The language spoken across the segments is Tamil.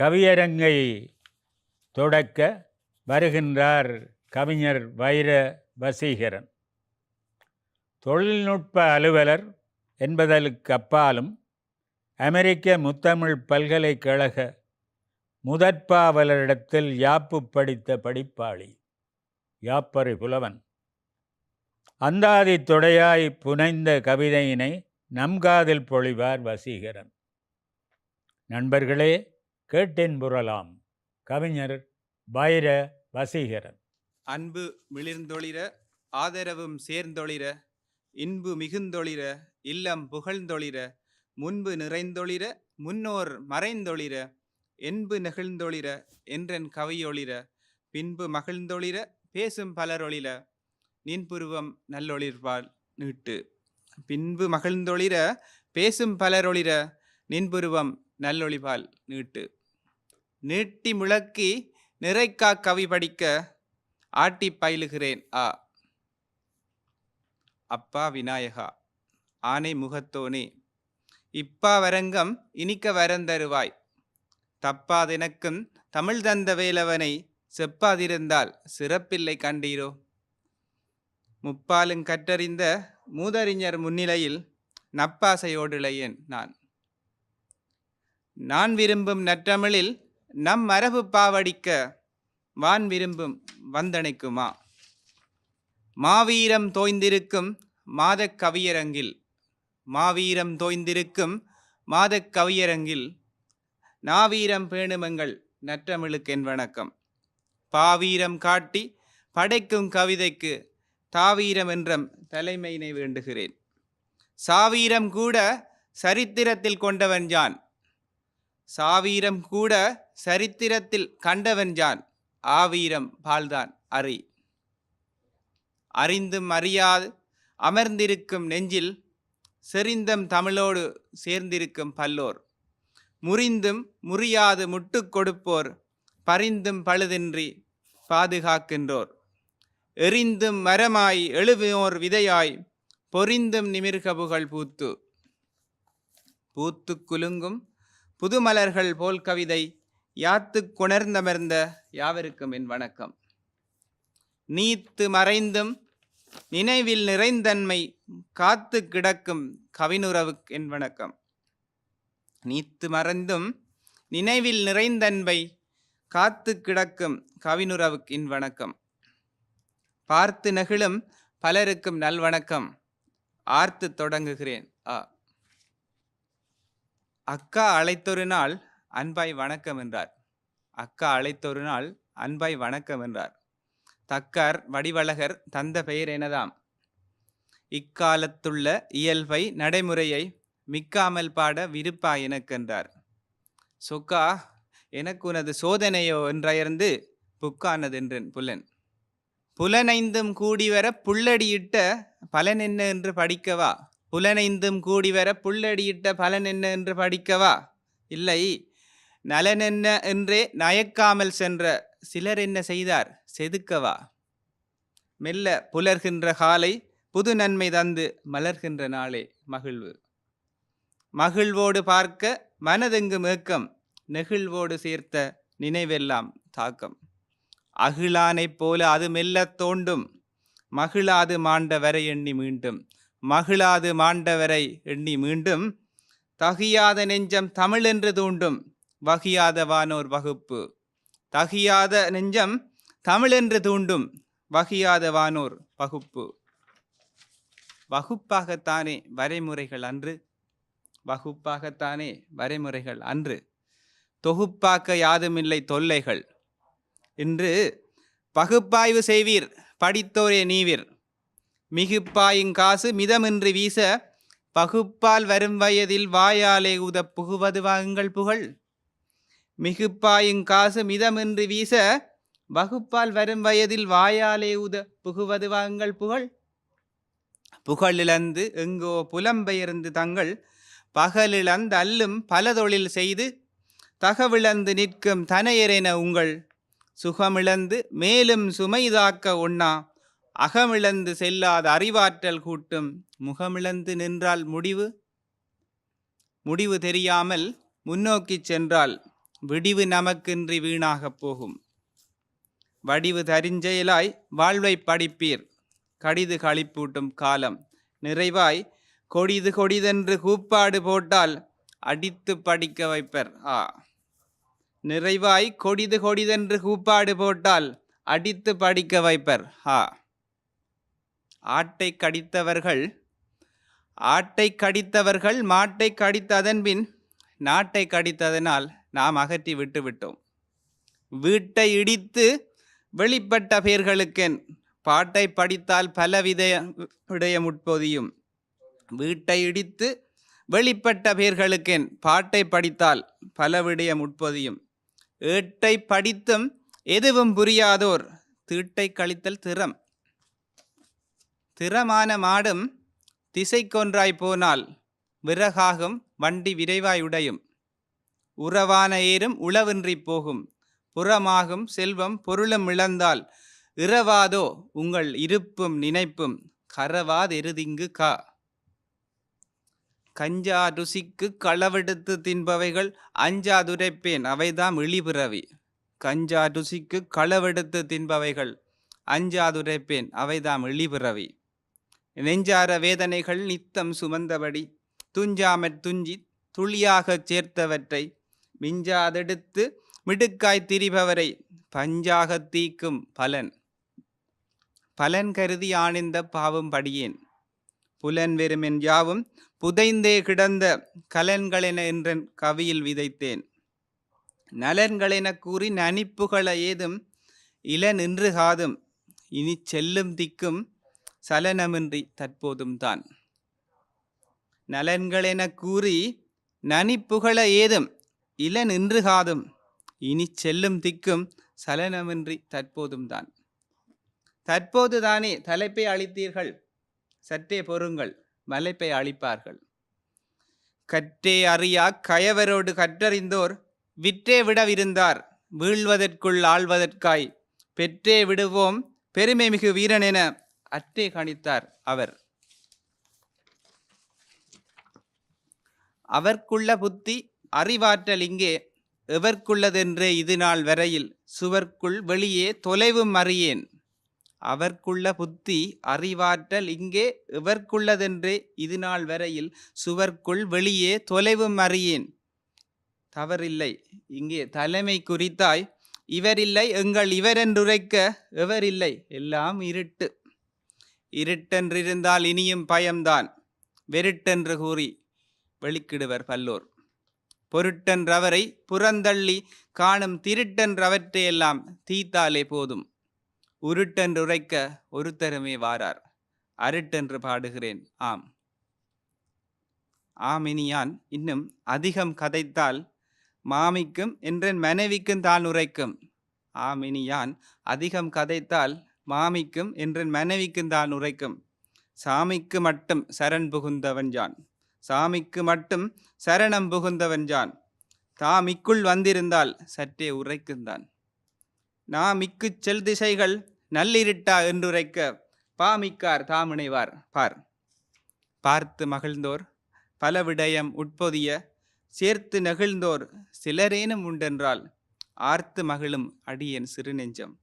கவியரங்கை தொடக்க வருகின்றார் கவிஞர் வைர வசீகரன். தொழில்நுட்ப அலுவலர் என்பதற்கு அப்பாலும் அமெரிக்க முத்தமிழ் பல்கலைக்கழக முதற்பாவலரிடத்தில் யாப்பு படித்த படிப்பாளி யாப்பரி புலவன். அந்தாதி தொடையாய் புனைந்த கவிதையினை நம் காதில் பொழிவார் வசீகரன். நண்பர்களே கேட்டேன் புரலாம் கவிஞர் வைர வசீகரன். அன்பு மிளிர்ந்தொளிர ஆதரவும் சேர்ந்தொளிர இன்பு மிகுந்தொளிர இல்லம் புகழ்ந்தொளிர முன்பு நிறைந்தொளிர முன்னோர் மறைந்தொளிர என்பு நெகிழ்ந்தொளிர என்றன் கவியொளிர பின்பு மகிழ்ந்தொளிர பேசும் பலரொளிர நின்புருவம் நல்லொளிர்வாள் நீட்டு. பின்பு மகிழ்ந்தொளிர பேசும் பலரொளிர நின்புருவம் நல்லொளிபால் நீட்டு. நீட்டி முழக்கி நிறைக்கா கவி படிக்க ஆட்டி பயிலுகிறேன் ஆ. அப்பா விநாயகா ஆனை முகத்தோனே இப்பா வரங்கம் இனிக்க வரந்தருவாய். தப்பாதெனக்கும் தமிழ் தந்த வேலவனை செப்பாதிருந்தால் சிறப்பில்லை கண்டீரோ. முப்பாலும் கற்றறிந்த மூதறிஞர் முன்னிலையில் நப்பாசையோடுளையேன் நான். நான் விரும்பும் நற்றமிழில் நம் மரபு பாவடிக்க வான் விரும்பும் வந்தணைக்குமா? மாவீரம் தோய்ந்திருக்கும் மாதக் கவியரங்கில். மாவீரம் தோய்ந்திருக்கும் மாதக் கவியரங்கில். நாவீரம் பேணுமங்கள் நற்றமிழுக்கென் வணக்கம். பாவீரம் காட்டி படைக்கும் கவிதைக்கு தாவீரம் என்றம் தலைமையினை வேண்டுகிறேன். சாவீரம் கூட சரித்திரத்தில் கொண்டவன் யான்? சாவீரம் கூட சரித்திரத்தில் கண்டவன்ஜான் ஆவீரம் பால்தான் அறி அறிந்தும் அறியாது அமர்ந்திருக்கும் நெஞ்சில் செறிந்தம் தமிழோடு சேர்ந்திருக்கும் பல்லோர். முறிந்தும் முறியாது முட்டு கொடுப்போர் பரிந்தும் பழுதின்றி பாதுகாக்கின்றோர். எரிந்தும் மரமாய் எழுவோர் விதையாய் பொறிந்தும் நிமிர்க புகழ் பூத்து. பூத்து குலுங்கும் புதுமலர்கள் போல் கவிதை யாத்துக் குணர்ந்தமர்ந்த யாவருக்கும் என் வணக்கம். நீத்து மறைந்தும் நினைவில் நிறைந்தன்மை காத்து கிடக்கும் கவினுறவுக்கு என் வணக்கம். நீத்து மறைந்தும் நினைவில் நிறைந்தன்பை காத்து கிடக்கும் கவினுறவுக்கு என் வணக்கம். பார்த்து நெகிழும் பலருக்கும் நல்வணக்கம் ஆர்த்து தொடங்குகிறேன். ஆ. அக்கா அழைத்தொரு நாள் அன்பாய் வணக்கம் என்றார். அக்கா அழைத்தொரு நாள் அன்பாய் வணக்கம் என்றார். தக்கார் வடிவழகர் தந்த பெயர் எனதாம். இக்காலத்துள்ள இயல்பை நடைமுறையை மிக்காமல் பாட விருப்பா எனக்கென்றார் சொக்கா எனக்கு உனது சோதனையோ என்றயர்ந்து புக்கானதென்றன் புலன். புலனைந்தும் கூடிவர புள்ளடியிட்ட பலன் என்ன என்று படிக்கவா? புலனைந்தும் கூடிவர புள்ளடியிட்ட பலன் என்ன என்று படிக்கவா? இல்லை நலனென்ன என்றே நயக்காமல் சென்ற சிலர் என்ன செய்தார்? செதுக்கவா? மெல்ல புலர்கின்ற காலை புது நன்மை தந்து மலர்கின்ற நாளே மகிழ்வு. மகிழ்வோடு பார்க்க மனதெங்கும் ஏக்கம் நெகிழ்வோடு சேர்த்த நினைவெல்லாம் தாக்கம். அகிலானைப் போல அது மெல்லத் தோண்டும் மகிழாது மாண்டவரை எண்ணி மீண்டும் மகிழாது மாண்டவரை எண்ணி மீண்டும் தகியாத நெஞ்சம் தமிழென்று தூண்டும் வகியாத வானோர் வகுப்பு. தகியாத நெஞ்சம் தமிழென்று தூண்டும் வகியாத வானோர் வகுப்பு. வகுப்பாகத்தானே வரைமுறைகள் அன்று? வகுப்பாகத்தானே வரைமுறைகள் அன்று. தொகுப்பாக்க யாதுமில்லை தொல்லைகள். இன்று பகுப்பாய்வு செய்வீர் படித்தோரே நீவிர். மிகுப்பாயுங் காசு மிதமின்றி வீச பகுப்பால் வரும் வயதில் வாயாலே உத புகுவது வாங்கள் புகழ். மிகுப்பாயுங் காசு மிதமின்றி வீச வகுப்பால் வரும் வயதில் வாயாலே உத புகுவது வாங்கள் புகழ். புகழிழந்து எங்கோ புலம்பெயர்ந்து தங்கள் பகலிழந்து அல்லும் பல தொழில் செய்து தகவிழந்து நிற்கும் தனையரென உங்கள் சுகமிழந்து மேலும் சுமைதாக்க ஒண்ணா அகமிழந்து செல்லாத அறிவாற்றல் கூட்டும் முகமிழந்து நின்றால் முடிவு? முடிவு தெரியாமல் முன்னோக்கிச் சென்றால் விடிவு நமக்கின்றி வீணாகப் போகும். வடிவு தரிஞ்செயலாய் வாழ்வை படிப்பீர். கடிது களிப்பூட்டும் காலம். நிறைவாய் கொடிது கொடிதென்று கூப்பாடு போட்டால் அடித்து படிக்க வைப்பர். ஆ. நிறைவாய் கொடிது கொடிதென்று கூப்பாடு போட்டால் அடித்து படிக்க வைப்பர். ஆ. ஆட்டை கடித்தவர்கள் ஆட்டை கடித்தவர்கள் மாட்டை கடித்ததன்பின் நாட்டை கடித்ததனால் நாம் அகற்றி விட்டு விட்டோம். வீட்டை இடித்து வெளிப்பட்ட பேர்களுக்கென் பாட்டை படித்தால் பலவித விடயம் உட்பொதியும். வீட்டை இடித்து வெளிப்பட்ட பேர்களுக்கென் பாட்டை படித்தால் பல விடயம் உட்பொதியும். ஏட்டை படித்தும் எதுவும் புரியாதோர் தீட்டை கழித்தல் திறம். திறமான மாடும் திசைக்கொன்றாய் போனால் விறகாகும் வண்டி விரைவாய் உடையும். உறவான ஏரும் உளவின்றி போகும். புறமாகும் செல்வம் பொருளும் இழந்தால் இரவாதோ உங்கள் இருப்பும் நினைப்பும் கரவாதெருதிங்கு கா. கஞ்சா ருசிக்கு களவெடுத்து தின்பவைகள் அஞ்சாதுரைப்பேன் அவைதாம் இழிபிறவி. கஞ்சா ருசிக்கு களவெடுத்து தின்பவைகள் அஞ்சாதுரைப்பேன் அவைதாம் இழிபிறவி. நெஞ்சார வேதனைகள் நித்தம் சுமந்தபடி துஞ்சாமற் துஞ்சி துளியாகச் சேர்த்தவற்றை மிஞ்சாதெடுத்து மிடுக்காய் திரிபவரை பஞ்சாகத் தீக்கும் பலன். பலன் கருதி ஆணிந்த பாவம் படியேன். புலன் வெறுமென் யாவும் புதைந்தே கிடந்த கலன்களென என்றன் கவியில் விதைத்தேன். நலன்களென கூறி நனிப்புகள ஏதும் இள நின்று காதும் இனி செல்லும் திக்கும் சலனமின்றி தற்போதும் தான். நலன்களென கூறி நனிப்புகள ஏதும் இல நின்று காதும் இனி செல்லும் திக்கும் சலனமின்றி தற்போதும் தான். தற்போது தானே தலைப்பை அழித்தீர்கள் சற்றே பொறுங்கள் மலைப்பை அழிப்பார்கள் கற்றே அறியா கயவரோடு கற்றறிந்தோர் விற்றே விடவிருந்தார் வீழ்வதற்குள் ஆழ்வதற்காய் பெற்றே விடுவோம் பெருமை மிகு வீரன் என அற்றே கணித்தார் அவர். அவர்க்குள்ள புத்தி அறிவாற்றல் இங்கே எவர்க்குள்ளதென்றே இது நாள் வரையில். சுவர்க்குள் வெளியே தொலைவும் அறியேன். அவர்க்குள்ள புத்தி அறிவாற்றல் இங்கே எவர்க்குள்ளதென்றே இது நாள் வரையில். சுவர்க்குள் வெளியே தொலைவும் அறியேன். தவறில்லை. இங்கே தலைமை குறித்தாய் இவரில்லை எங்கள் இவரென்றுரைக்க எவரில்லை? எல்லாம் இருட்டு. இருட்டென்றிருந்தால் இனியும் பயம்தான். வெருட்டென்று கூறி வெளிக்கிடுவர் பல்லோர். பொருட்டென்றவரை புறந்தள்ளி காணும் திருட்டென்றவற்றையெல்லாம் தீத்தாலே போதும். உருட்டென்றுரைக்க ஒருத்தருமே வாரார். அருட்டென்று பாடுகிறேன். ஆம். ஆமினியான் இன்னும் அதிகம் கதைத்தால் மாமிக்கும் என்றன் மனைவிக்கும் தான் உரைக்கும். ஆமினியான் அதிகம் கதைத்தால் மாமிக்கும் என்றன் மனைவிக்கும் தான் உரைக்கும். சாமிக்கு மட்டும் சரண் புகுந்தவன் ஜான் சாமிக்கு மட்டும் சரணம் புகுந்தவன் ஜான். தாமிக்குள் வந்திருந்தால் சற்றே உரைக்குந்தான். நாமிக்குச் செல் திசைகள் நல்லிருட்டா என்றுரைக்க பாமிக்கார் தாமுனைவார். பார். பார்த்து மகிழ்ந்தோர் பல விடயம் உட்பொதிய சேர்த்து நெகிழ்ந்தோர் சிலரேனும் உண்டென்றால் ஆர்த்து மகிழும் அடியேன் சிறுநெஞ்சம்.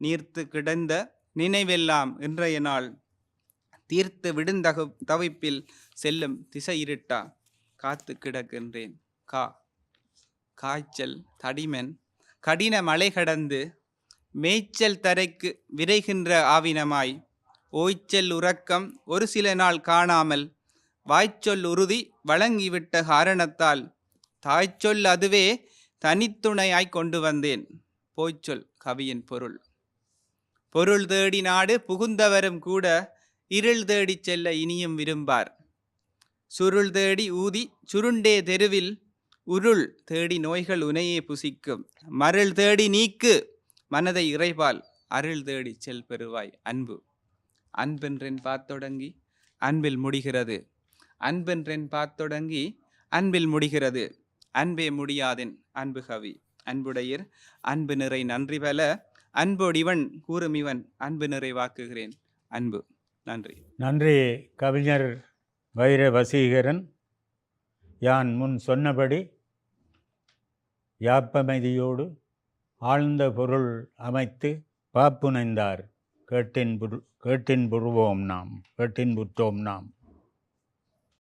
நீர்த்து கிடந்த நினைவெல்லாம் இன்றைய நாள் தீர்த்து விடுந்தகு தவிப்பில் செல்லும் திசை இருட்டா காத்து கிடக்கின்றேன். கா. காய்ச்சல் தடிமன். கடின மலை கடந்து மேய்ச்சல் தரைக்கு விரைகின்ற ஆவினமாய். ஓய்ச்சல் உறக்கம் ஒரு சில நாள் காணாமல் வாய்ச்சொல் உறுதி வழங்கிவிட்ட காரணத்தால் தாய்ச்சொல் அதுவே தனித்துணையாய் கொண்டு வந்தேன். போய்ச்சொல் கவியின் பொருள். பொருள் தேடி நாடு புகுந்தவரும் கூட இருள் தேடிச் செல்ல இனியும் விரும்பார். சுருள் தேடி ஊதி சுருண்டே தெருவில் உருள் தேடி நோய்கள் உனையே புசிக்கும். மருள் தேடி நீக்கு மனதை இறைபால் அருள் தேடி செல் பெறுவாய் அன்பு. அன்பென்றென் பார்த்தொடங்கி அன்பில் முடிகிறது. அன்பென்றென் பார்த்தொடங்கி அன்பில் முடிகிறது. அன்பே முடியாதென் அன்பு கவி. அன்புடையர் அன்பு நிறை நன்றி பல. அன்போடிவன் கூறுமிவன் அன்பு நிறை வாக்குகிறேன். அன்பு. நன்றி. நன்றி கவிஞர் வைர வசீகரன் யான் முன் சொன்னபடி யாப்பமைதியோடு ஆழ்ந்த பொருள் அமைத்து பாப்புனைந்தார். கேட்டின் புரு கேட்டின் புருவோம் நாம் கேட்டின் புற்றோம் நாம்.